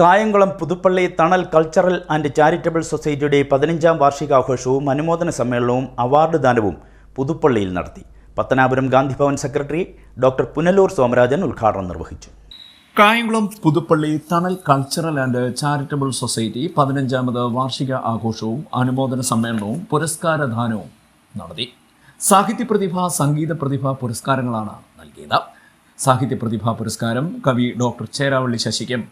Kayamkulam Puthuppally Thanal cultural and charitable സൊസൈറ്റിയുടെ പതിനഞ്ചാം വാർഷികാഘോഷവും അനുമോദന സമ്മേളനവും അവാർഡ് ദാനവും പുതുപ്പള്ളിയിൽ നടത്തി. പത്തനാപുരം ഗാന്ധിഭവൻ സെക്രട്ടറി ഡോക്ടർ പുനലൂർ സോമരാജൻ ഉദ്ഘാടനം നിർവഹിച്ചു. Kayamkulam Puthuppally Thanal cultural and charitable society പതിനഞ്ചാമത് വാർഷിക ആഘോഷവും അനുമോദന സമ്മേളനവും പുരസ്കാരദാനവും നടത്തി. സാഹിത്യ പ്രതിഭ സംഗീത പ്രതിഭ പുരസ്കാരങ്ങളാണ് നൽകിയത്. സാഹിത്യ പ്രതിഭ പുരസ്കാരം കവി ഡോക്ടർ ചേരാവള്ളി ശശിക്കും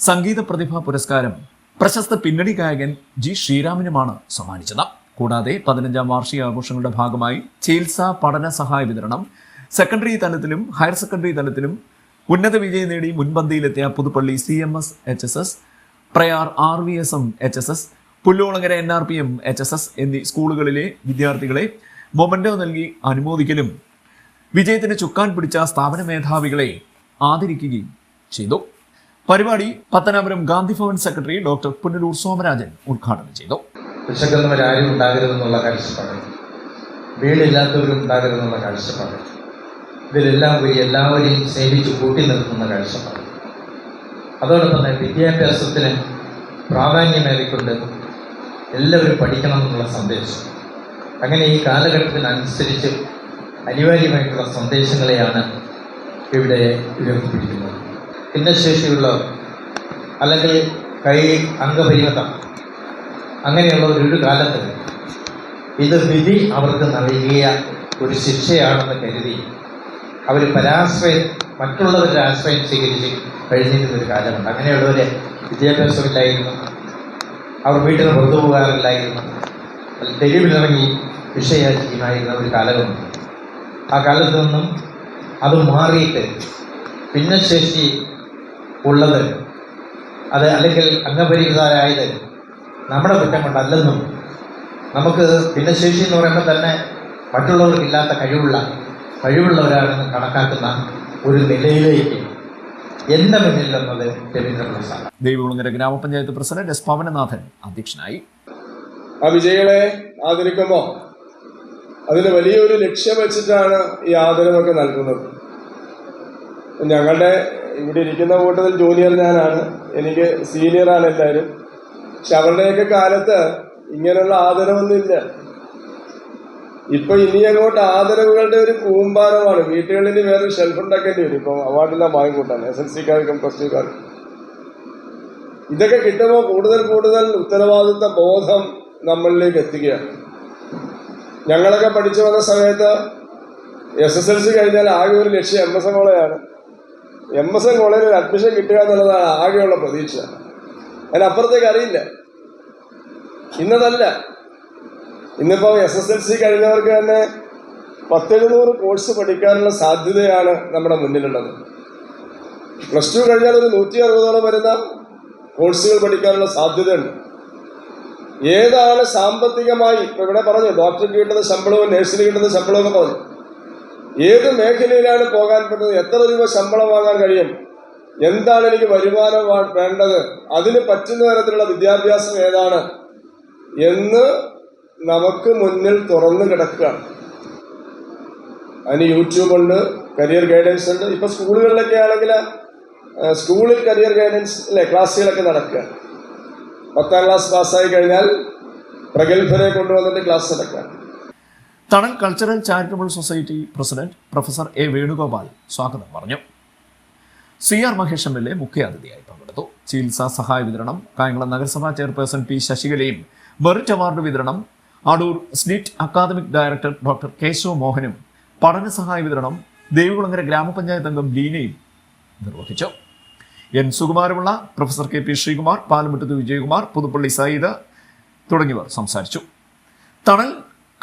സംഗീത പ്രതിഭാ പുരസ്കാരം പ്രശസ്ത പിന്നണി ഗായകൻ ജി ശ്രീരാമിനുമാണ് സമ്മാനിച്ചത്. കൂടാതെ പതിനഞ്ചാം വാർഷികാഘോഷങ്ങളുടെ ഭാഗമായി ചികിത്സ പഠന സഹായ വിതരണം സെക്കൻഡറി തലത്തിലും ഹയർ സെക്കൻഡറി തലത്തിലും ഉന്നത വിജയം നേടി മുൻപന്തിയിലെത്തിയ Puthuppally C M S H S S Prayar R V S M H S S Pullolangara N R P M H S S എന്നീ സ്കൂളുകളിലെ വിദ്യാർത്ഥികളെ മൊമൻഡോ നൽകി അനുമോദിക്കലും വിജയത്തിന് ചുക്കാൻ പിടിച്ച സ്ഥാപന മേധാവികളെ ആദരിക്കുകയും ചെയ്തു. പരിപാടി പത്തനാപുരം ഗാന്ധിഭവൻ സെക്രട്ടറി ഡോക്ടർ പുനലൂർ സോമരാജൻ ഉദ്ഘാടനം ചെയ്തു. വിശക്കുന്നവരാരും ഉണ്ടാകരുതെന്നുള്ള കാഴ്ചപ്പാട് വീടില്ലാത്തവരും ഉണ്ടാകരുതെന്നുള്ള കാഴ്ചപ്പാട് ഇതിലെല്ലാം പോയി എല്ലാവരെയും സേവിച്ച് കൂട്ടി നിർത്തുന്ന കാഴ്ചപ്പാട് അതോടൊപ്പം തന്നെ വിദ്യാഭ്യാസത്തിന് പ്രാധാന്യമേറിക്കൊണ്ട് എല്ലാവരും പഠിക്കണം എന്നുള്ള സന്ദേശം. അങ്ങനെ ഈ കാലഘട്ടത്തിനനുസരിച്ച് അനിവാര്യമായിട്ടുള്ള സന്ദേശങ്ങളെയാണ് ഇവിടെ ഉയർത്തിപ്പിടിക്കുന്നത്. ഭിന്നശേഷിയുള്ളവർ അല്ലെങ്കിൽ കൈ അംഗപരിമിതം അങ്ങനെയുള്ള ഒരു കാലത്ത് ഇത് വിധി അവർക്ക് നൽകിയ ഒരു ശിക്ഷയാണെന്ന് കരുതി അവർ പരാശ്രയം മറ്റുള്ളവരുടെ ആശ്രയം സ്വീകരിച്ച് കഴിഞ്ഞിരുന്ന ഒരു കാലമുണ്ട്. അങ്ങനെയുള്ളവരെ വിദ്യാഭ്യാസമില്ലായിരുന്നു. അവർ വീട്ടിൽ പുറത്തു പോകാറില്ലായിരുന്നു. തെരുവിലിറങ്ങി വിഷയായിരിക്കുമായിരുന്ന ഒരു കാലമുണ്ട്. ആ കാലത്ത് നിന്നും അത് മാറിയിട്ട് ഭിന്നശേഷി ഉള്ളത്. അത് അല്ലെങ്കിൽ അംഗപരിമിതരായത് നമ്മുടെ കുറ്റം കൊണ്ടല്ലെന്നും നമുക്ക് ഭിന്നശേഷി എന്ന് പറയുമ്പോൾ തന്നെ മറ്റുള്ളവർക്കില്ലാത്ത കഴിവുള്ള കഴിവുള്ളവരാണെന്ന് കണക്കാക്കുന്ന ഒരു നിലയിലേക്ക് എന്റെ മുന്നിൽ വന്നത് രവീന്ദ്രപ്രസാദ് ദേവികുളങ്ങര ഗ്രാമപഞ്ചായത്ത് പ്രസിഡന്റ് എസ് പവനനാഥൻ അധ്യക്ഷനായി. ആ വിജയികളെ ആദരിക്കുമ്പോൾ അതിന് വലിയൊരു ലക്ഷ്യം വെച്ചിട്ടാണ് ഈ ആദരവൊക്കെ നൽകുന്നത്. ഞങ്ങളുടെ ഇവിടെ ഇരിക്കുന്ന കൂട്ടത്തിൽ ജൂനിയർ ഞാനാണ്. എനിക്ക് സീനിയറാണ് എല്ലാവരും. പക്ഷെ അവരുടെയൊക്കെ കാലത്ത് ഇങ്ങനെയുള്ള ആദരവൊന്നുമില്ല ഇപ്പൊ ഇനി അങ്ങോട്ട് ആദരവുകളുടെ ഒരു കൂമ്പാരമാണ്. വീട്ടുകളിൽ വേറെ ഷെൽഫ് ഉണ്ടാക്കേണ്ടി വരും. ഇപ്പം അവാർഡെല്ലാം വാങ്ങിക്കൂട്ടാണ് എസ് എൽ സിക്കാർക്കും പ്ലസ് ടുക്കാർക്കും ഇതൊക്കെ കിട്ടുമ്പോൾ കൂടുതൽ കൂടുതൽ ഉത്തരവാദിത്ത ബോധം നമ്മളിലേക്ക് എത്തുകയാണ് ഞങ്ങളൊക്കെ പഠിച്ചു വന്ന സമയത്ത് എസ് എസ് എൽ സി കഴിഞ്ഞാൽ ആകെ ഒരു ലക്ഷ്യം എം എസ് എം കോളേജാണ് എം എസ് എൻ കോളേജിൽ അഡ്മിഷൻ കിട്ടുക എന്നുള്ളതാണ് ആകെയുള്ള പ്രതീക്ഷ. അതിനപ്പുറത്തേക്ക് അറിയില്ല. ഇന്നതല്ല. ഇന്നിപ്പോൾ എസ് എസ് എൽ സി കഴിഞ്ഞവർക്ക് തന്നെ പത്തെഴുന്നൂറ് കോഴ്സ് പഠിക്കാനുള്ള സാധ്യതയാണ് നമ്മുടെ മുന്നിലുള്ളത്. പ്ലസ് ടു കഴിഞ്ഞാൽ ഒരു നൂറ്റി അറുപതോളം വരുന്ന കോഴ്സുകൾ പഠിക്കാനുള്ള സാധ്യതയുണ്ട്. ഏതാണ് സാമ്പത്തികമായി ഇവിടെ പറഞ്ഞു ഡോക്ടർക്ക് കിട്ടുന്ന ശമ്പളവും നഴ്സിന് കിട്ടുന്ന ശമ്പളവും ഒക്കെ പറഞ്ഞു. ഏത് മേഖലയിലാണ് പോകാൻ പറ്റുന്നത്? എത്ര രൂപ ശമ്പളം വാങ്ങാൻ കഴിയും? എന്താണ് എനിക്ക് വരുമാനം വേണ്ടത്? അതിന് പറ്റുന്ന തരത്തിലുള്ള വിദ്യാഭ്യാസം ഏതാണ്? എന്ന് നമുക്ക് മുന്നിൽ തുറന്നു കിടക്കുകയാണ്. അതിന് യൂട്യൂബ് ഉണ്ട് കരിയർ ഗൈഡൻസ് ഉണ്ട്. ഇപ്പൊ സ്കൂളുകളിലൊക്കെ ആണെങ്കിൽ സ്കൂളിൽ കരിയർ ഗൈഡൻസ് അല്ലെ ക്ലാസ്സുകളൊക്കെ നടക്കുക. പത്താം ക്ലാസ് പാസ്സായി കഴിഞ്ഞാൽ പ്രഗത്ഭരെ കൊണ്ടുവന്നിട്ട് ക്ലാസ് നടക്കുക. Thanal cultural charitable society president professor A Venugopal സ്വാഗതം പറഞ്ഞു. C R Mahesh M L A മുഖ്യാതിഥിയായി പങ്കെടുത്തു. ചികിത്സാ സഹായ വിതരണം കായംകുളം നഗരസഭാ ചെയർപേഴ്സൺ പി ശശികലയും മെറിറ്റ് അവാർഡ് വിതരണം Adoor SNIT academic director doctor Keshava മോഹനും പഠന സഹായ വിതരണം ദേവികുളങ്ങര ഗ്രാമപഞ്ചായത്ത് അംഗം ലീനയും നിർവഹിച്ചു. N സുകുമാരമുള്ള professor K P Sreekumar Palamuttathu Vijayakumar Puthuppally Sayyid തുടങ്ങിയവർ സംസാരിച്ചു. Thanal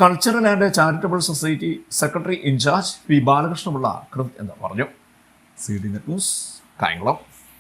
cultural and charitable society secretary in charge P Balakrishnapillai കൃത് എന്ന് പറഞ്ഞു. C D net news Kayamkulam.